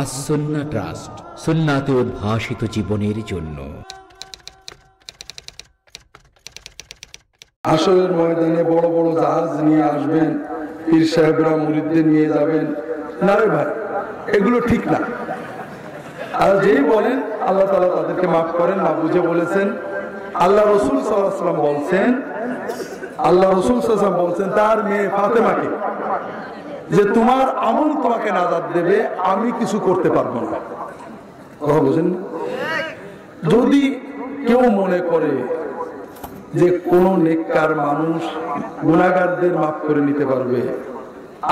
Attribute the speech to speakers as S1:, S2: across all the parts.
S1: আসন্না trust, সুন্নাতে উদ্ভাসিত জীবনের জন্য।
S2: আসরের ময়দানে বড় বড় জাহাজ নিয়ে আসবেন, পীর সাহেবরা মুরিদদের নিয়ে যাবেন। না রে ভাই, এগুলো ঠিক না। আর যেই বলেন, আল্লাহ তালা তাদেরকে মাফ করেন না বুঝে বলেছেন আল্লাহ রসুল সাল্লাম বলছেন, আল্লাহ রসুল সাল্লাম বলছেন, তার মেয়ে ফাতেমাকে, যে তোমার আমল তোমাকে নাজাদ দেবে, আমি কিছু করতে পারব না। কথা বোঝেন যদি কেউ মনে করে যে কোন নেককার মানুষ গুণাগারদের মাফ করে নিতে পারবে,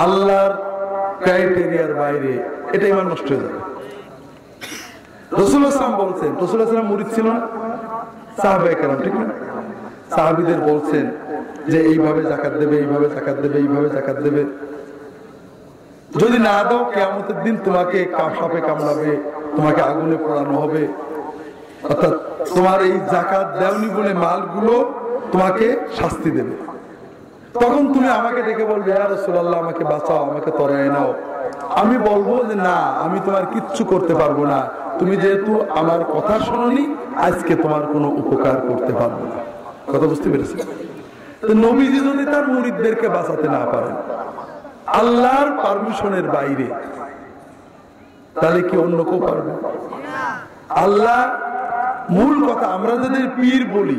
S2: আল্লাহর ক্রাইটেরিয়ার বাইরে এটা ইমান নষ্ট হয়ে যাবে। রসুল আসলাম বলছেন, রসুল আসলাম মুরিদ ছিল না? সাহাবিদের বলছেন যে এইভাবে জাকাত দেবে, এইভাবে জাকাত দেবে, এইভাবে জাকাত দেবে। যদি না দাও, কেয়ামতের দিন তোমাকে সাপে কামড়াবে, তোমাকে আগুনে পোড়ানো হবে। অর্থাৎ তোমার এই জাকাত দেওনি বলে মালগুলো তোমাকে শাস্তি দেবে। তখন তুমি আমাকে ডেকে বলবে আমাকে বাঁচাও, আমাকে তরায় নাও। আমি বলব যে, না, আমি তোমার কিচ্ছু করতে পারব না। তুমি যেহেতু আমার কথা শোনি আজকে তোমার কোনো উপকার করতে পারব না। কথা বুঝতে পেরেছি নবীজি যদি তার মুরিদদেরকে বাঁচাতে না পারেন, আল্লাহর পারমিশনের বাইরে, তাহলে কি অন্য কেউ পারবে? আল্লাহ, মূল কথা আমরা যাদের পীর বলি,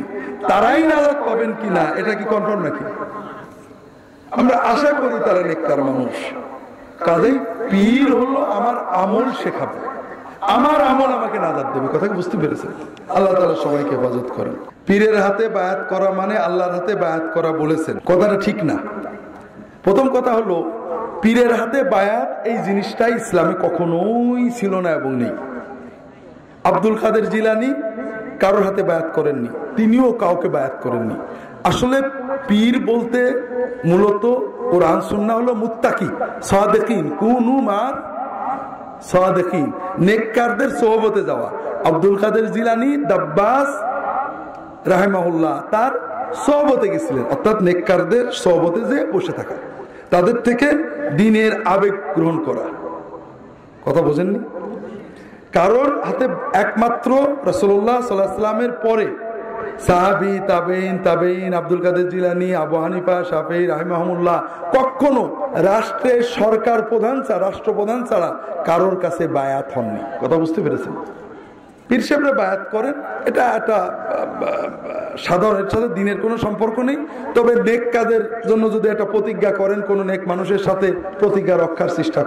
S2: তারাই নাজাদ পাবেন কিনা এটা কি কনফার্ম নাকি? আমরা আশা করি তারা নেককার মানুষ। কাজেই পীর হলো আমার আমল শেখাবে। আমার আমল আমাকে নাজাদ দেবে কথা বুঝতে পেরেছেন? আল্লাহ তালা সবাইকে হেফাজত করেন। পীরের হাতে বায়াত করা মানে আল্লাহর হাতে বায়াত করা বলেছেন। কথাটা ঠিক না। প্রথম কথা হলো, পীরের হাতে বায়াত এই জিনিসটা ইসলামে কখনোই ছিল না এবং নেই। আব্দুল কাদের জিলানি কারোর হাতে বায়াত করেননি, তিনিও কাউকে বায়াত করেননি। আসলে পীর বলতে মূলত কোরআন সুন্না হলো মুত্তাকি, সাদেকিন, কুনু মার সাদেকিন নেককারদের সোহবতে যাওয়া। আব্দুল কাদের জিলানি দাব্বাস রাহেমাহুল্লাহ তার সহবতে গেছিলেন। অর্থাৎ নেককারদের সহবতে যে বসে থাকা। তাদের থেকে দিনের আবেগ গ্রহণ করা। কথা বোঝেননি? কারোর হাতে একমাত্র রসল্লাহ সাল্লাহামের পরে সাহাবি তাবেইন তাবেইন আব্দুল কাদের জিলানি, আবু হানিফা, শাফি রাহিমাহমুল্লাহ, কখনো রাষ্ট্রের সরকার প্রধান ছাড়া, রাষ্ট্রপ্রধান ছাড়া কারোর কাছে বায়াত হননি। কথা বুঝতে পেরেছেন? পীর সাহেবরা বায়াত করেন, এটা একটা সাধারণের সাথে দিনের কোনো সম্পর্ক নেই। তবে নেক কাজের জন্য যদি একটা প্রতিজ্ঞা করেন, কোন নেক মানুষের সাথে প্রতিজ্ঞা রক্ষার চেষ্টা